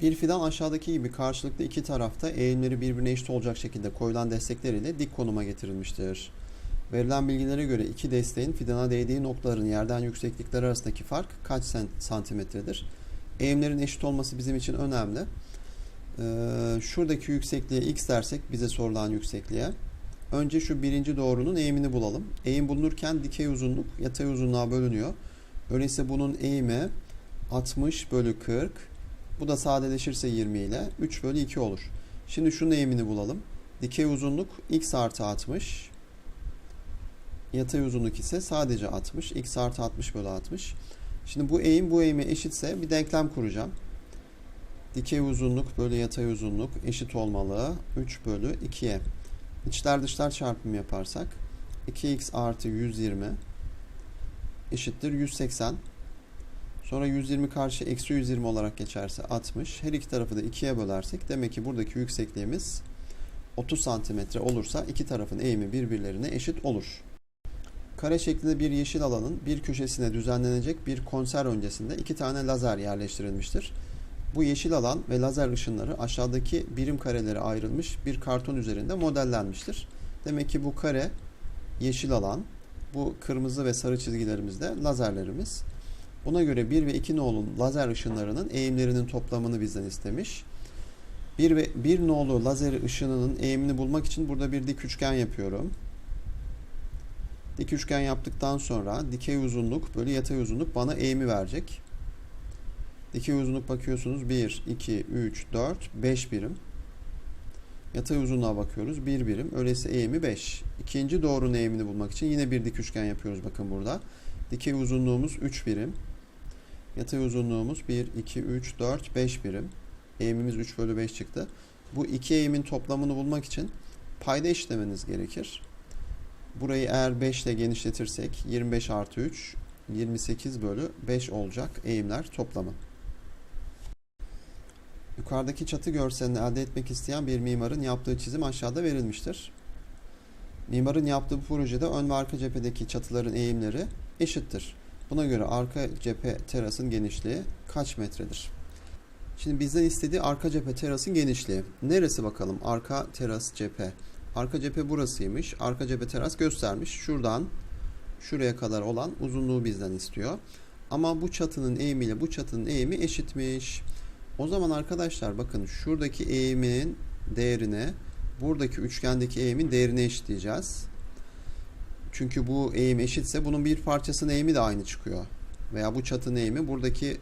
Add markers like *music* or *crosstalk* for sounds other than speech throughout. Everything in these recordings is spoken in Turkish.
Bir fidan aşağıdaki gibi karşılıklı iki tarafta eğimleri birbirine eşit olacak şekilde koyulan destekler ile dik konuma getirilmiştir. Verilen bilgilere göre iki desteğin fidana değdiği noktaların yerden yükseklikleri arasındaki fark kaç santimetredir? Eğimlerin eşit olması bizim için önemli. Ee, şuradaki yüksekliğe x dersek bize sorulan yüksekliğe. Önce şu birinci doğrunun eğimini bulalım. Eğim bulunurken dikey uzunluk yatay uzunluğa bölünüyor. Öyleyse bunun eğimi 60 bölü 40. Bu da sadeleşirse 20 ile 3 bölü 2 olur. Şimdi şunun eğimini bulalım. Dikey uzunluk x artı 60. Yatay uzunluk ise sadece 60. x artı 60 bölü 60. Şimdi bu eğim bu eğime eşitse bir denklem kuracağım. Dikey uzunluk bölü yatay uzunluk eşit olmalı. 3 bölü 2'ye. İçler dışlar çarpımı yaparsak 2x artı 120 eşittir 180. Sonra 120 karşı eksi 120 olarak geçerse 60. Her iki tarafı da 2'ye bölersek demek ki buradaki yüksekliğimiz 30 santimetre olursa iki tarafın eğimi birbirlerine eşit olur. Kare şeklinde bir yeşil alanın bir köşesine düzenlenecek bir konser öncesinde iki tane lazer yerleştirilmiştir. Bu yeşil alan ve lazer ışınları aşağıdaki birim karelere ayrılmış bir karton üzerinde modellenmiştir. Demek ki bu kare yeşil alan, bu kırmızı ve sarı çizgilerimiz de lazerlerimiz. Buna göre 1 ve 2 nolun lazer ışınlarının eğimlerinin toplamını bizden istemiş. 1 ve 1 nolu lazer ışınının eğimini bulmak için burada bir dik üçgen yapıyorum. Dik üçgen yaptıktan sonra dikey uzunluk bölü yatay uzunluk bana eğimi verecek. Dikey uzunluk bakıyorsunuz 1, 2, 3, 4, 5 birim. Yatay uzunluğa bakıyoruz 1 birim. Öyleyse eğimi 5. İkinci doğrunun eğimini bulmak için yine bir dik üçgen yapıyoruz bakın burada. Dikey uzunluğumuz 3 birim. Yatay uzunluğumuz 1, 2, 3, 4, 5 birim. Eğimimiz 3 bölü 5 çıktı. Bu iki eğimin toplamını bulmak için payda eşitlemeniz gerekir. Burayı eğer 5 ile genişletirsek 25 artı 3 28 bölü 5 olacak eğimler toplamı. Yukarıdaki çatı görselini elde etmek isteyen bir mimarın yaptığı çizim aşağıda verilmiştir. Mimarın yaptığı bu projede ön ve arka cephedeki çatıların eğimleri eşittir. Buna göre arka cephe terasın genişliği kaç metredir? Şimdi bizden istediği arka cephe terasın genişliği. Neresi bakalım? Arka teras cephe. Arka cephe burasıymış. Arka cephe teras göstermiş. Şuradan şuraya kadar olan uzunluğu bizden istiyor. Ama bu çatının eğimiyle bu çatının eğimi eşitmiş. O zaman arkadaşlar bakın şuradaki eğimin değerine buradaki üçgendeki eğimin değerine eşitleyeceğiz. Çünkü bu eğim eşitse bunun bir parçasının eğimi de aynı çıkıyor. Veya bu çatının eğimi buradaki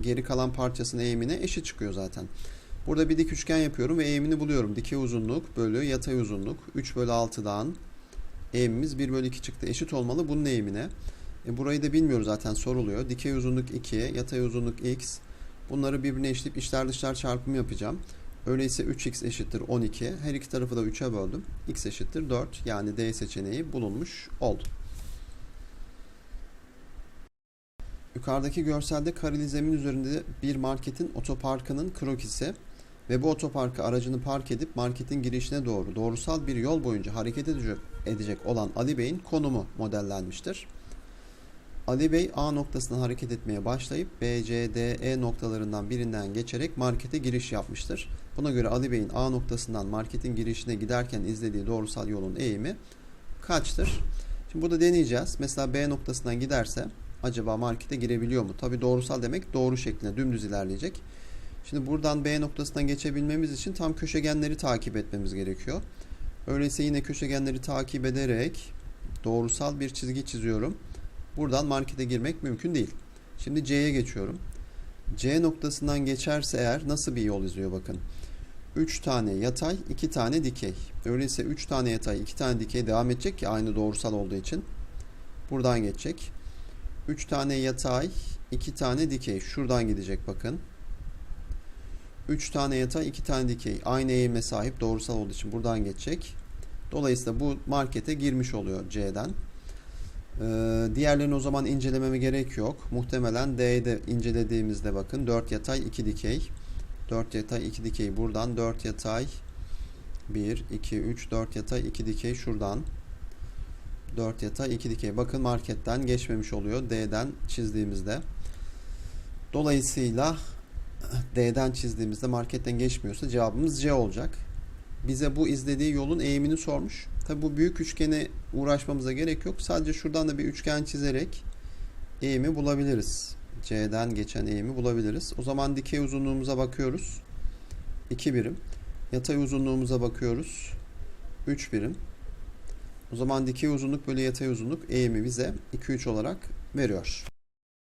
geri kalan parçasının eğimine eşit çıkıyor zaten. Burada bir dik üçgen yapıyorum ve eğimini buluyorum. Dikey uzunluk bölü yatay uzunluk 3 bölü 6'dan eğimimiz 1 bölü 2 çıktı. Eşit olmalı bunun eğimine. E burayı da bilmiyoruz zaten soruluyor. Dikey uzunluk 2, yatay uzunluk x. Bunları birbirine eşitleyip içler dışlar çarpımı yapacağım. Öyleyse 3x eşittir 12. Her iki tarafı da 3'e böldüm. x eşittir 4. Yani D seçeneği bulunmuş oldu. Yukarıdaki görselde kareli zemin üzerinde bir marketin otoparkının krokisi ve bu otoparka aracını park edip marketin girişine doğru doğrusal bir yol boyunca hareket edecek, edecek olan Ali Bey'in konumu modellenmiştir. Ali Bey A noktasından hareket etmeye başlayıp B, C, D, E noktalarından birinden geçerek markete giriş yapmıştır. Buna göre Ali Bey'in A noktasından marketin girişine giderken izlediği doğrusal yolun eğimi kaçtır? Şimdi burada deneyeceğiz. Mesela B noktasından giderse acaba markete girebiliyor mu? Tabi doğrusal demek doğru şeklinde dümdüz ilerleyecek. Şimdi buradan B noktasından geçebilmemiz için tam köşegenleri takip etmemiz gerekiyor. Öyleyse yine köşegenleri takip ederek doğrusal bir çizgi çiziyorum. Buradan markete girmek mümkün değil. Şimdi C'ye geçiyorum. C noktasından geçerse eğer nasıl bir yol izliyor bakın. 3 tane yatay, 2 tane dikey. Öyleyse 3 tane yatay, 2 tane dikey devam edecek ki aynı doğrusal olduğu için. Buradan geçecek. 3 tane yatay, 2 tane dikey. Şuradan gidecek bakın. 3 tane yatay, 2 tane dikey. Aynı eğime sahip doğrusal olduğu için buradan geçecek. Dolayısıyla bu markete girmiş oluyor C'den. Ee, diğerlerini o zaman incelememe gerek yok. Muhtemelen D'de incelediğimizde bakın 4 yatay 2 dikey. 4 yatay 2 dikey buradan 4 yatay 1 2 3 4 yatay 2 dikey şuradan 4 yatay 2 dikey. Bakın marketten geçmemiş oluyor D'den çizdiğimizde. Dolayısıyla *clears throat* D'den çizdiğimizde marketten geçmiyorsa cevabımız C olacak. Bize bu izlediği yolun eğimini sormuş. Tabi bu büyük üçgene uğraşmamıza gerek yok. Sadece şuradan da bir üçgen çizerek eğimi bulabiliriz. C'den geçen eğimi bulabiliriz. O zaman dikey uzunluğumuza bakıyoruz. 2 birim. Yatay uzunluğumuza bakıyoruz. 3 birim. O zaman dikey uzunluk bölü yatay uzunluk eğimi bize 2-3 olarak veriyor.